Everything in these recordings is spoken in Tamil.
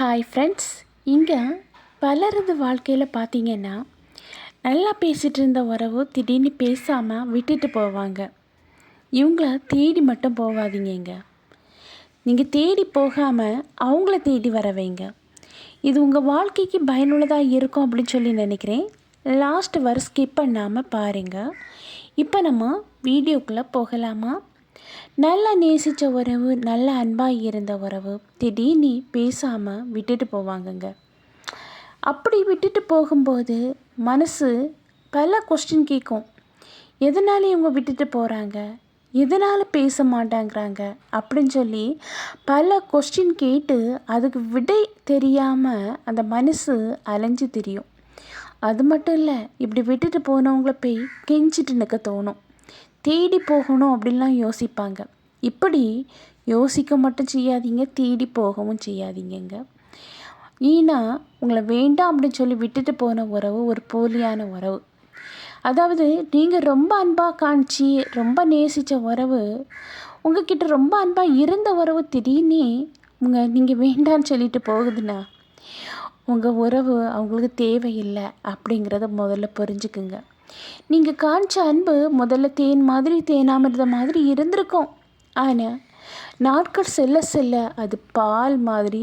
ஹாய் ஃப்ரெண்ட்ஸ் இங்கே பலரது வாழ்க்கையில் பார்த்தீங்கன்னா நல்லா பேசிகிட்டு இருந்த உறவு திடீர்னு பேசாமல் விட்டுட்டு போவாங்க. இவங்கள தேடி மட்டும் போகாதீங்க நீங்கள் தேடி போகாமல் அவங்கள தேடி வர வைங்க. இது உங்கள் வாழ்க்கைக்கு பயனுள்ளதாக இருக்கும் அப்படின்னு சொல்லி நினைக்கிறேன். லாஸ்ட் வர ஸ்கிப் பண்ணாமல் பாருங்கள் இப்போ நம்ம வீடியோக்குள்ளே போகலாமா? நல்லா நேசித்த உறவு நல்ல அன்பாக இருந்த உறவு திடீர்னு பேசாமல் விட்டுட்டு போவாங்கங்க. அப்படி விட்டுட்டு போகும்போது மனசு பல கொஸ்டின் கேட்கும் எதனால இவங்க விட்டுட்டு போகிறாங்க எதனால் பேச மாட்டேங்கிறாங்க? அப்படின்னு சொல்லி பல கொஸ்டின் கேட்டு அதுக்கு விடை தெரியாமல் அந்த மனசு அலைஞ்சு தெரியும். அது மட்டும் இல்லை இப்படி விட்டுட்டு போனவங்கள போய் கெஞ்சிட்டு நிற்க தோணும். தேடி போகணும் அப்படின்லாம் யோசிப்பாங்க. இப்படி யோசிக்க மட்டும் செய்யாதீங்க தேடி போகவும் செய்யாதீங்கங்க. ஈனா உங்களை வேண்டாம் அப்படின்னு சொல்லி விட்டுட்டு போன உறவு ஒரு போலியான உறவு. அதாவது நீங்கள் ரொம்ப அன்பாக காணிச்சி ரொம்ப நேசித்த உறவு உங்ககிட்ட ரொம்ப அன்பாக இருந்த உறவு திடீர்னு உங்கள் நீங்கள் வேண்டான்னு சொல்லிட்டு போகுதுன்னா உங்கள் உறவு அவங்களுக்கு தேவையில்லை அப்படிங்கிறத முதல்ல புரிஞ்சுக்குங்க. நீங்கள் காமிச்ச அன்பு முதல்ல தேன் மாதிரி தேனாமிருத மாதிரி இருந்திருக்கும். ஆனால் நாட்கள் செல்ல செல்ல அது பால் மாதிரி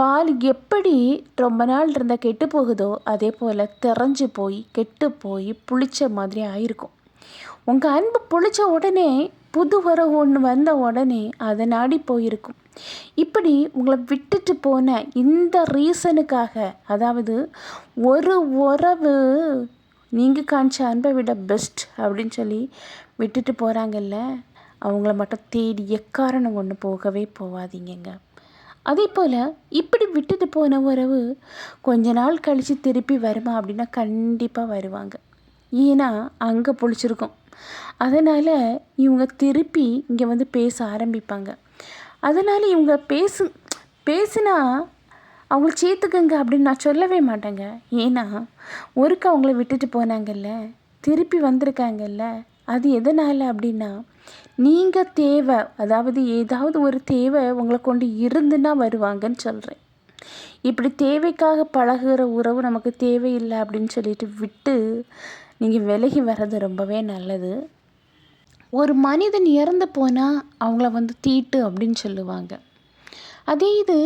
பால் எப்படி ரொம்ப நாள் இருந்தால் கெட்டு போகுதோ அதே போல் திறஞ்சு போய் கெட்டு போய் புளிச்ச மாதிரி ஆயிருக்கும். உங்கள் அன்பு புளிச்ச உடனே புது உறவு ஒன்று வந்த உடனே அதை நாடி போயிருக்கும். இப்படி உங்களை விட்டுட்டு போன இந்த ரீசனுக்காக அதாவது ஒரு உறவு நீங்கள் காமிச்ச அன்பை விட பெஸ்ட் அப்படின்னு சொல்லி விட்டுட்டு போகிறாங்கல்ல அவங்கள மட்டும் தேடி எக்காரணம் கொண்டு போகவே போகாதீங்கங்க அதே போல் இப்படி விட்டுட்டு போன உறவு கொஞ்ச நாள் கழித்து திருப்பி வருமா அப்படின்னா கண்டிப்பாக வருவாங்க. ஏன்னா அங்கே பிடிச்சிருக்கும் அதனால் இவங்க திருப்பி இங்கே வந்து பேச ஆரம்பிப்பாங்க. அதனால் இவங்க பேசு பேசுனா அவங்கள சேர்த்துக்குங்க அப்படின்னு நான் சொல்லவே மாட்டேங்க. ஏன்னா ஒருக்க அவங்கள விட்டுட்டு போனாங்கல்ல திருப்பி வந்திருக்காங்கல்ல அது எதனால் அப்படின்னா நீங்கள் தேவை அதாவது ஏதாவது ஒரு தேவை உங்களை கொண்டு இருந்துன்னா வருவாங்கன்னு சொல்கிறேன் இப்படி தேவைக்காக பழகுகிற உறவு நமக்கு தேவையில்லை அப்படின்னு சொல்லிட்டு விட்டு நீங்கள் விலகி வர்றது ரொம்பவே நல்லது. ஒரு மனிதன் இறந்து போனால் அவங்கள வந்து தீட்டு அப்படின்னு சொல்லுவாங்க. அதே இது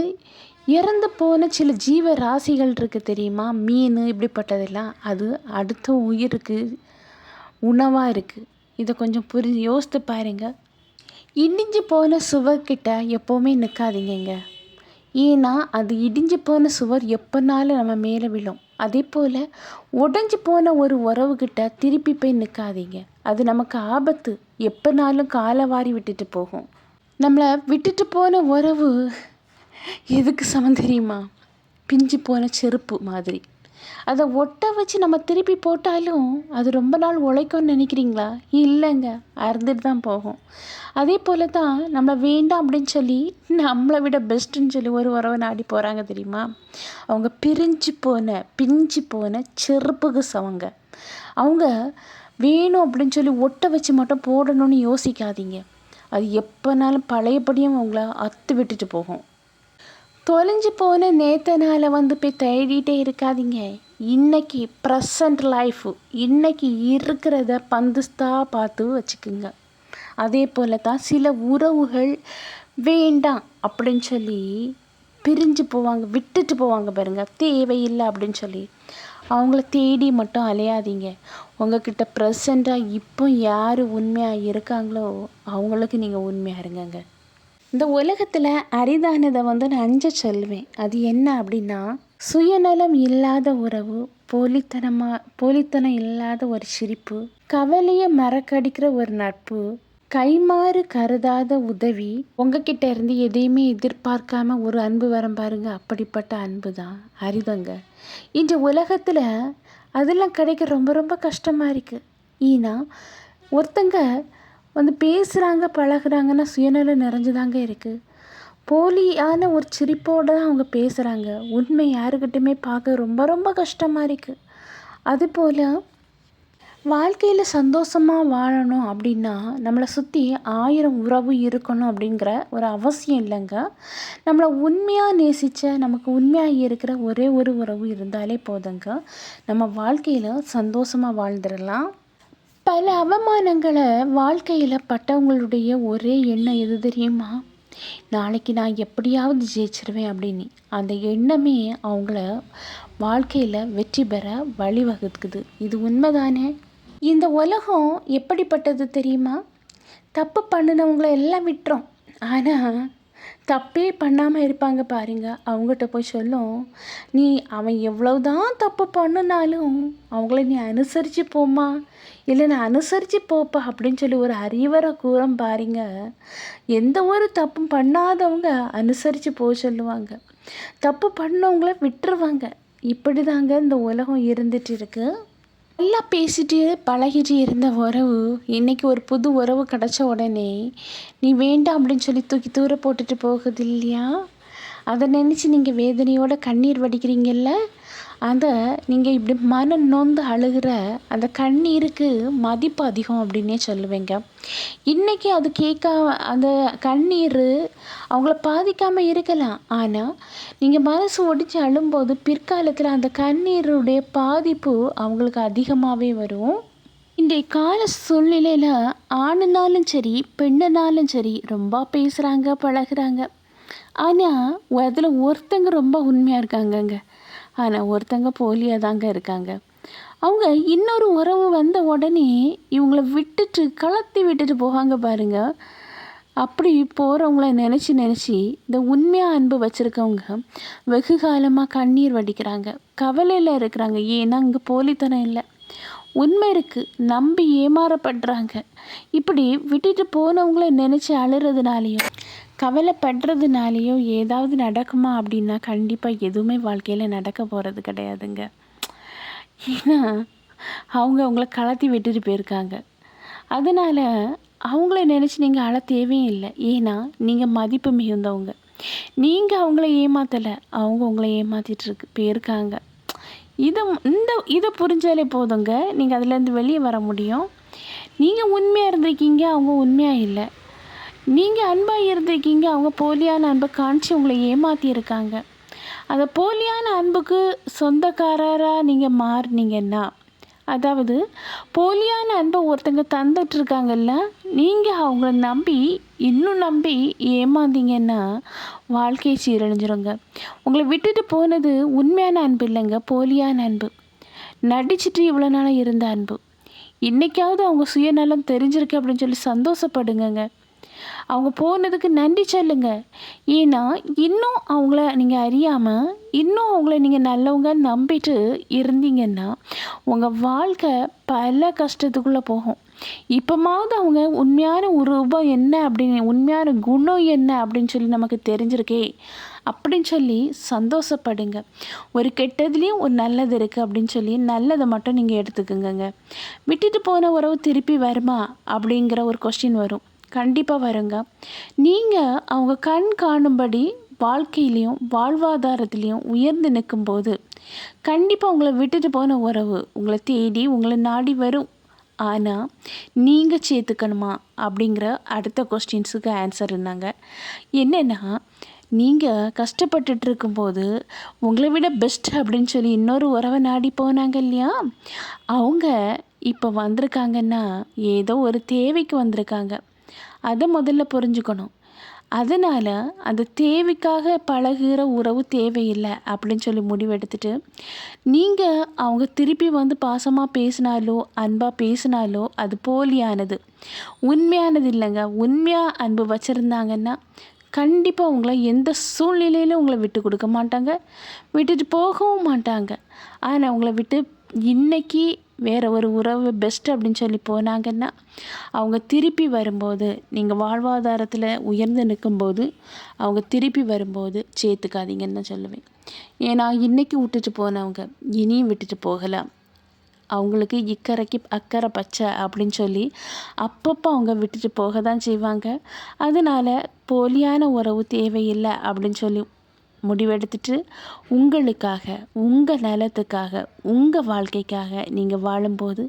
இறந்து போன சில ஜீவ ராசிகள் இருக்குது தெரியுமா? மீன் இப்படிப்பட்டதெல்லாம். அது அடுத்த உயிருக்கு உணவாக இருக்குது இதை கொஞ்சம் புரிஞ்சு யோசித்து பாருங்க. இடிஞ்சு போன சுவர்கிட்ட எப்போவுமே நிற்காதீங்க ஏன்னா அது இடிஞ்சு போன சுவர் எப்போனாலும் நம்ம மேலே விழும். அதே போல் உடஞ்சி போன ஒரு உறவுகிட்ட திருப்பி போய் நிற்காதீங்க அது நமக்கு ஆபத்து. எப்போனாலும் காலை வாரி விட்டுட்டு போகும். நம்மளை விட்டுட்டு போன உறவு எதுக்கு சமம் தெரியுமா? பிஞ்சு போன செருப்பு மாதிரி. அதை ஒட்ட வச்சு நம்ம திருப்பி போட்டாலும் அது ரொம்ப நாள் உழைக்கும்னு நினைக்கிறீங்களா? இல்லைங்க அறுந்துட்டு தான் போகும். அதே போல் தான் நம்மளை வேண்டாம் அப்படின்னு சொல்லி நம்மளை விட பெஸ்ட்டுன்னு சொல்லி ஒரு உறவை நாடி போகிறாங்க தெரியுமா? அவங்க பிரிஞ்சு போன பிஞ்சு போன செருப்புக்கு சவங்க அவங்க வேணும் அப்படின்னு சொல்லி ஒட்ட வச்சு மட்டும் போடணும்னு யோசிக்காதீங்க. அது எப்போனாலும் பழையபடியும் அவங்கள அத்து விட்டுட்டு போகும். தொலைஞ்சு போன நேத்தனால் வந்து போய் தேடிட்டே இருக்காதீங்க. இன்னைக்கு ப்ரெசண்ட் லைஃபு இன்னைக்கு இருக்கிறத பந்துஸ்தாக பார்த்து வச்சுக்குங்க. அதே போல் தான் சில உறவுகள் வேண்டாம் அப்படின்னு சொல்லி பிரிஞ்சு போவாங்க விட்டுட்டு போவாங்க பாருங்க. தேவையில்லை அப்படின்னு சொல்லி. அவங்கள தேடி மட்டும் அலையாதீங்க. உங்ககிட்ட ப்ரெசண்ட்டாக இப்போ யார் உண்மையாக இருக்காங்களோ அவங்களுக்கு நீங்கள் உண்மையாக இருங்கங்க. இந்த உலகத்தில் அரிதானதை வந்து நான் அஞ்ச சொல்வேன். அது என்ன அப்படின்னா சுயநலம் இல்லாத உறவு போலித்தனமாக போலித்தனம் இல்லாத ஒரு சிரிப்பு கவலையை மறக்கடிக்கிற ஒரு நட்பு கைமாறு கருதாத உதவி உங்ககிட்ட இருந்து எதையுமே எதிர்பார்க்காம ஒரு அன்பு வரம் பாருங்க அப்படிப்பட்ட அன்பு தான் அரிதங்க. இந்த உலகத்தில் அதெல்லாம் கிடைக்க ரொம்ப ரொம்ப கஷ்டமாக இருக்குது ஏன்னா ஒருத்தங்க வந்து பேசுகிறாங்க பழகுறாங்கன்னா சுயநலம் நிறைஞ்சுதாங்க இருக்குது போலியான ஒரு சிரிப்போடு தான் அவங்க பேசுகிறாங்க உண்மை யாருக்கிட்டையுமே பார்க்க ரொம்ப ரொம்ப கஷ்டமாக இருக்குது அதுபோல் வாழ்க்கையில் சந்தோஷமாக வாழணும் அப்படின்னா நம்மளை சுற்றி ஆயிரம் உறவு இருக்கணும் அப்படிங்கிற ஒரு அவசியம் இல்லைங்க. நம்மளை உண்மையாக நேசித்த நமக்கு உண்மையாக இருக்கிற ஒரே ஒரு உறவு இருந்தாலே போதுங்க. நம்ம வாழ்க்கையில் சந்தோஷமாக வாழ்ந்துடலாம். பல அவமானங்களை வாழ்க்கையில் பட்டவங்களுடைய ஒரே எண்ணம் எது தெரியுமா? நாளைக்கு நான் எப்படியாவது ஜெயிச்சிருவேன் அப்படின்னு. அந்த எண்ணமே அவங்கள வாழ்க்கையில் வெற்றி பெற வழிவகுக்குது. இது உண்மைதானே? இந்த உலகம் எப்படிப்பட்டது தெரியுமா? தப்பு பண்ணினவங்கள எல்லாம் விட்டுரும். ஆனால் தப்பே பண்ணாமல் இருப்பாங்க பாருங்க. அவங்ககிட்ட போய் சொல்லும் நீ அவன் எவ்வளவுதான் தப்பு பண்ணினாலும் அவங்கள நீ அனுசரித்து போமா இல்லை நான் அனுசரித்து போப்பா அப்படின்னு சொல்லி ஒரு அறிவரை கூறம் பாருங்க. எந்த ஒரு தப்பும் பண்ணாதவங்க அனுசரித்து போக சொல்லுவாங்க. தப்பு பண்ணவங்கள விட்டுருவாங்க. இப்படி தாங்க இந்த உலகம் இருந்துட்டு இருக்குது நல்லா பேசிட்டு பழகிட்டு இருந்த உறவு இன்னைக்கு ஒரு புது உறவு கிடச்ச உடனே நீ வேண்டாம் அப்படின்னு சொல்லி தூக்கி தூர போட்டுட்டு போகுது இல்லையா? அதை நினச்சி நீங்கள் வேதனையோட கண்ணீர் வடிக்கிறீங்கல்ல? அதை நீங்கள் இப்படி மனம் நொந்து அழுகிற அந்த கண்ணீருக்கு மதிப்பு அதிகம் அப்படின்னே சொல்லுவேங்க. இன்றைக்கி அது கேட்காம அந்த கண்ணீர் அவங்கள பாதிக்காமல் இருக்கலாம். ஆனால் நீங்கள் மனசு ஒடிச்சு அழும்போது பிற்காலத்தில் அந்த கண்ணீருடைய பாதிப்பு அவங்களுக்கு அதிகமாகவே வரும். இன்றைய கால சூழ்நிலையில் ஆணுனாலும் சரி பெண்ணுனாலும் சரி ரொம்ப பேசுகிறாங்க பழகுறாங்க. ஆனால் அதில் ஒருத்தங்க ரொம்ப உண்மையாக இருக்காங்கங்க. ஆனால் ஒருத்தங்க போலியாக தாங்க இருக்காங்க. அவங்க இன்னொரு உறவு வந்த உடனே இவங்கள விட்டுட்டு கலத்தி விட்டுட்டு போகாங்க பாருங்க. அப்படி போகிறவங்கள நினச்சி நினச்சி இந்த உண்மையாக அன்பு வச்சுருக்கவங்க வெகு காலமாக கண்ணீர் வடிக்கிறாங்க. கவலையில் இருக்கிறாங்க. ஏன்னா இங்கே போலித்தனம் இல்லை. உண்மை இருக்குது நம்பி ஏமாறப்படுறாங்க. இப்படி விட்டுட்டு போனவங்கள நினச்சி அழுறதுனாலையும் கவலைப்படுறதுனாலையும் ஏதாவது நடக்குமா அப்படின்னா கண்டிப்பாக எதுவுமே வாழ்க்கையில் நடக்க போகிறது கிடையாதுங்க. ஏன்னா அவங்க அவங்கள கலத்தி விட்டுட்டு போயிருக்காங்க. அதனால் அவங்கள நினச்சி நீங்கள் அழ தேவையும் இல்லை ஏன்னா நீங்கள் மதிப்பு மிகுந்தவங்க. நீங்கள் அவங்கள ஏமாற்றலை அவங்க உங்களை ஏமாற்றிட்டுருக்கு போயிருக்காங்க. இதை இந்த இதை புரிஞ்சாலே போதுங்க. நீங்கள் அதுலேருந்து வெளியே வர முடியும். நீங்கள் உண்மையாக இருந்திருக்கீங்க அவங்க உண்மையாக இல்லை. நீங்கள் அன்பாக இருந்திருக்கீங்க அவங்க போலியான அன்பை காணிச்சு உங்களை ஏமாற்றியிருக்காங்க அந்த போலியான அன்புக்கு சொந்தக்காரராக நீங்கள் மாறினீங்கன்னா அதாவது போலியான அன்பை ஒருத்தங்க தந்துட்டுருக்காங்கல்ல நீங்கள் அவங்கள நம்பி இன்னும் நம்பி ஏமாந்தீங்கன்னா வாழ்க்கையை சீரழிஞ்சிருங்க. உங்களை விட்டுட்டு போனது உண்மையான அன்பு இல்லைங்க போலியான அன்பு. நடிச்சுட்டு இவ்வளோ நாளாக இருந்த அன்பு. இன்றைக்காவது அவங்க சுயநலம் தெரிஞ்சிருக்கு அப்படின்னு சொல்லி சந்தோஷப்படுங்கங்க. அவங்க போனதுக்கு நன்றி சொல்லுங்க. ஏன்னா இன்னும் அவங்கள நீங்கள் அறியாமல் இன்னும் அவங்கள நீங்கள் நல்லவங்க நம்பிட்டு இருந்தீங்கன்னா உங்கள் வாழ்க்கை பல கஷ்டத்துக்குள்ளே போகும். இப்போமாவது அவங்க உண்மையான உருவம் என்ன அப்படின்னு உண்மையான குணம் என்ன அப்படின்னு சொல்லி நமக்கு தெரிஞ்சிருக்கே. அப்படின்னு சொல்லி சந்தோஷப்படுங்க. ஒரு கெட்டதுலேயும் ஒரு நல்லது இருக்குது அப்படின்னு சொல்லி நல்லதை மட்டும் நீங்கள் எடுத்துக்கோங்க விட்டுட்டு போன உறவு திருப்பி வருமா அப்படிங்கிற ஒரு கொஸ்டின் வரும். கண்டிப்பாக வருங்க. நீங்கள் அவங்க கண் காணும்படி வாழ்க்கையிலையும் வாழ்வாதாரத்துலேயும் உயர்ந்து நிற்கும்போது கண்டிப்பாக உங்களை விட்டுட்டு போன உறவு உங்களை தேடி உங்களை நாடி வரும். ஆனால் நீங்கள் சேர்த்துக்கணுமா? அப்படிங்கிற அடுத்த கொஸ்டின்ஸுக்கு ஆன்சர் இருந்தாங்க என்னென்னா நீங்கள் கஷ்டப்பட்டுட்டு இருக்கும்போது உங்களை விட பெஸ்ட் அப்படின்னு சொல்லி இன்னொரு உறவை நாடி போனாங்க இல்லையா? அவங்க இப்போ வந்திருக்காங்கன்னா ஏதோ ஒரு தேவைக்கு வந்திருக்காங்க. அதை முதல்ல புரிஞ்சுக்கணும். அதனால் அந்த தேவைக்காக பழகுகிற உறவு தேவையில்லை அப்படின்னு சொல்லி முடிவெடுத்துட்டு நீங்கள் அவங்க திருப்பி வந்து பாசமாக பேசினாலோ அன்பாக பேசினாலோ அது போலியானது. உண்மையானது இல்லைங்க. உண்மையாக அன்பு வச்சுருந்தாங்கன்னா கண்டிப்பாக உங்களை எந்த சூழ்நிலையிலும் உங்களை விட்டு கொடுக்க மாட்டாங்க. விட்டுட்டு போகவும் மாட்டாங்க. ஆனால் உங்களை விட்டு இன்றைக்கி வேறு ஒரு உறவு பெஸ்ட் அப்படின்னு சொல்லி போனாங்கன்னா அவங்க திருப்பி வரும்போது நீங்கள் வாழ்வாதாரத்தில் உயர்ந்து நிற்கும்போது அவங்க திருப்பி வரும்போது சேர்த்துக்காதீங்கன்னு தான் சொல்லுவேன். ஏன்னா இன்றைக்கி விட்டுட்டு போனவங்க இனியும் விட்டுட்டு போகலாம். அவங்களுக்கு இக்கரைக்கு அக்கறை பச்சை அப்படின்னு சொல்லி அப்பப்போ அவங்க விட்டுட்டு போக தான் செய்வாங்க. அதனால் போலியான உறவு தேவையில்லை அப்படின்னு சொல்லி முடிவெடுத்துட்டு உங்களுக்காக உங்கள் நலத்துக்காக உங்கள் வாழ்க்கைக்காக நீங்கள் வாழும்போது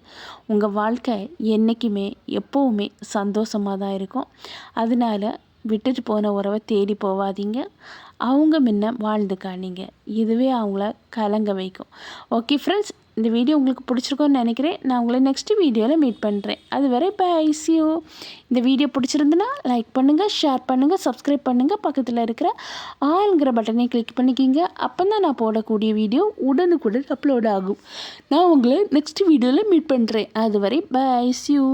உங்கள் வாழ்க்கை என்றைக்குமே எப்போவுமே சந்தோஷமாக தான் இருக்கும். அதனால விட்டுட்டு போன உறவை தேடி போகாதீங்க அவங்க முன்ன வாழ்ந்து காணீங்க இதுவே அவங்கள கலங்க வைக்கும். ஓகே ஃப்ரெண்ட்ஸ் இந்த வீடியோ உங்களுக்கு பிடிச்சிருக்கோன்னு நினைக்கிறேன். நான் உங்களை நெக்ஸ்ட் வீடியோவில் மீட் பண்ணுறேன் அது வரை இப்போ ஐசியூ இந்த வீடியோ பிடிச்சிருந்துன்னா லைக் பண்ணுங்கள் ஷேர் பண்ணுங்கள் சப்ஸ்கிரைப் பண்ணுங்கள் பக்கத்தில் இருக்கிற ஆளுங்கிற பட்டனை கிளிக் பண்ணிக்கிங்க. அப்போ தான் நான் போடக்கூடிய வீடியோ உடனுக்குடன் அப்லோட் ஆகும். நான் உங்களை நெக்ஸ்ட் வீடியோவில் மீட் பண்ணுறேன் அது வரை பை ஐசியூ